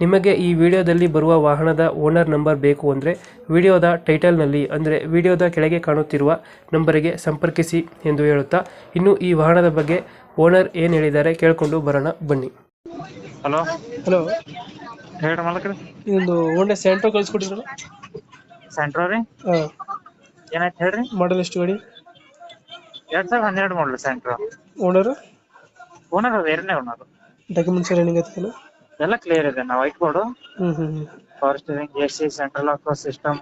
ನಿಮಗೆ ಈ ವಿಡಿಯೋದಲ್ಲಿ ಬರುವ ವಾಹನದ ಓನರ್ ನಂಬರ್ ಬೇಕು ಅಂದರೆ ವಿಡಿಯೋದ ಟೈಟಲ್ನಲ್ಲಿ ಅಂದರೆ ವಿಡಿಯೋದ ಕೆಳಗೆ ಕಾಣುತ್ತಿರುವ ನಂಬರಿಗೆ ಸಂಪರ್ಕಿಸಿ ಎಂದು ಹೇಳುತ್ತಾ ಇನ್ನು ಈ ವಾಹನದ ಬಗ್ಗೆ ಓನರ್ ಏನು ಹೇಳಿದ್ದಾರೆ ಕೇಳಿಕೊಂಡು ಬರೋಣ ಬನ್ನಿ. ಹಲೋ? ಹಲೋ. ಹೇಳಿ ಮಾಲಕ್ರಿ. ಇದೊಂದು ಓಂಡೆ ಸ್ಯಾಂಟ್ರೋ ಕಳಿಸ್ಕೊಟ್ಟಿದ್ರಲ್ಲ? ಸೆಂಟ್ರೋ ರೀ? ಹಾಂ. ಏನಾಯ್ತು ಹೇಳ್ರಿ? ಮಾಡಲ್ ಎಷ್ಟು ಗಾಡಿ? ಎರಡ್ ಸಾವಿರದ ಹನ್ನೆರಡು ಮಾಡಲು ಸೆಂಟ್ರೋ ಓನರು ಓನರ್ ಅದು ಎರಡನೇ ಓನರ್ ಡಾಕ್ಯುಮೆಂಟ್ಸ್ ರನ್ನಿಂಗ್ ಆಯ್ತಲ್ಲ ಎಲ್ಲ ಕ್ಲಿಯರ್ ಇದೆ. ನಾವು white board forest A C central lock system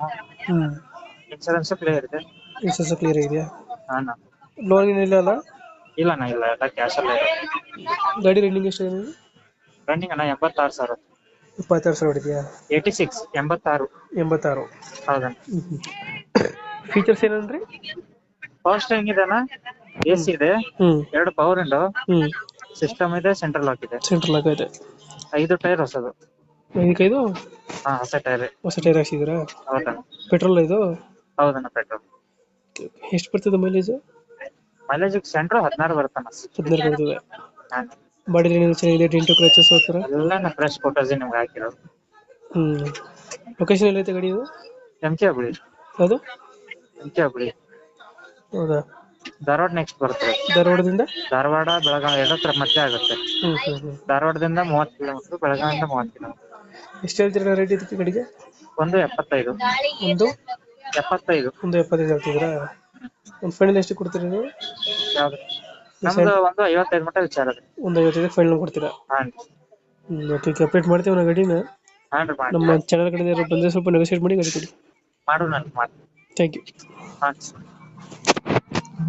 insurance clear ಇದೆ. ಇನ್ಸೂರೆನ್ಸ್ ಕ್ಲಿಯರ್ ಇದೆಯಾ? ಹಾಂ ಲೋನ್ ಇಲ್ಲ ಅಲ್ಲ? ಇಲ್ಲ ಅಣ್ಣ ಇಲ್ಲ. ಎಲ್ಲ ಕ್ಯಾಶ್ ಎಲ್ಲ ಇದೆ. ಗಾಡಿ ರನ್ನಿಂಗ್ ಎಷ್ಟು ಇದೆ ರನ್ನಿಂಗ್ ಅಣ್ಣ ಎಂಬತ್ತಾರು ಸಾವಿರ. ಇಪ್ಪತ್ತಾರು ಸಾವಿರ ಹೊಡಿದೆಯಾ ಏಯ್ಟಿ ಸಿಕ್ಸ್ ಎಂಬತ್ತಾರು. ಎಂಬತ್ತಾರು. ಹೌದಣ್ಣ. ಫೀಚರ್ಸ್ ಏನಂದ್ರಿ? ಸ್ಟೀರಿಂಗ್ ಇದೆ ಅಣ್ಣ? ಎ ಸಿ ಇದೆ. ಎರಡು ಪವರ್ ವಿಂಡೋ ಸಿಸ್ಟಮ್ ಇದೆ ಸೆಂಟ್ರಲ್ ಲಾಕ್ ಇದೆ. ಸೆಂಟ್ರಲ್ ಲಾಕ್ ಇದೆ. ಐದು ಟೈರ್ ಹೊಸದು. ಇದಕ್ಕೈದು ಹಾ ಹೊಸ ಟೈರ್. ಹೊಸ ಟೈರ್ ಹಾಕ್ಸಿದ್ದೀರಾ? ಹೌದಣ್ಣ ಪೆಟ್ರೋಲ್ ಇದು? ಹೌದಣ್ಣ ಪೆಟ್ರೋಲ್ ಎಷ್ಟು ಬರ್ತದೆ ಮೈಲೇಜ್ ಮೈಲೇಜ್ ಸೆಂಟ್ರಲ್ ಹದಿನಾರು ಬರುತ್ತಣ್ಣ ಹದಿನಾರು ಬರ್ತದೆ. ಬಾಡಿ ಲೈನ್ ಚೆನ್ನಾಗಿದೆ ಡೆಂಟು ಕ್ರಚಸ್ ಹೋಗ್ತಾರ ಎಲ್ಲ ನಾ ಫ್ರೆಶ್ ಫೋಟೋಸ್ ನಿಮ್ಗೆ ಹಾಕಿರೋದು. ಹ್ಞೂ ಲೊಕೇಶನ್ ಎಲ್ಲೈತೆ ಗಾಡಿ ಇದು? ಎಂ ಕೆ ಹುಬ್ಳಿ ಅದು ಎಂ ಕೆ ಹುಬ್ಳಿ ಹೌದಾ? ಧಾರವಾಡ ನೆಕ್ಸ್ಟ್ ಬರ್ತದೆ. ಧಾರವಾಡದಿಂದ? ಧಾರವಾಡ ಬೆಳಗಾವಿ ಎರಡತ್ರ ಮಧ್ಯೆ ಆಗುತ್ತೆ. ಧಾರವಾಡದಿಂದ ಮೂವತ್ತು ಕಿಲೋಮೀಟರ್ ಬೆಳಗಾವಿಯಿಂದ ಮೂವತ್ತು ಕಿಲೋಮೀಟರ್ ಎಷ್ಟು ಹೇಳ್ತೀರಾ ರೇಟ್ ಇದಕ್ಕೆ ಗಡಿಗೆ? ಒಂದು ಎಪ್ಪತ್ತೈದು. ಒಂದು? ಎಪ್ಪತ್ತೈದು. ಒಂದು ಎಪ್ಪತ್ತೈದು ಹೇಳ್ತಿದ್ದೀರಾ? ಒಂದು ಫೈನಲ್ ಎಷ್ಟು ಕೊಡ್ತೀರಾ ನೀವು? ಯಾವ್ದು? ನಮ್ದು ಒಂದು ಐವತ್ತೈದು ಮಟ್ಟ ವಿಚಾರ ಒಂದು ಐವತ್ತೈದು ಫೈನಲ್ ಕೊಡ್ತೀರಾ? ಹಾಂ ಹ್ಮ್ ಓಕೆ ಅಪ್ಡೇಟ್ ಮಾಡ್ತೀವಿ ನಾವು ಗಾಡಿನ. ಹಾಂ ರೀ ಮಾಡಿ. ನಮ್ಮ ಚಾನಲ್ ಕಡೆಯಿಂದ ಯಾರು ಬಂದರೆ ಸ್ವಲ್ಪ ನೆಗೋಸಿಯೇಟ್ ಮಾಡಿ ಗಾಡಿ ಕೊಡಿ. ಮಾಡು ನಾನು ಮಾಡಿ. ಥ್ಯಾಂಕ್ ಯು ಹಾಂ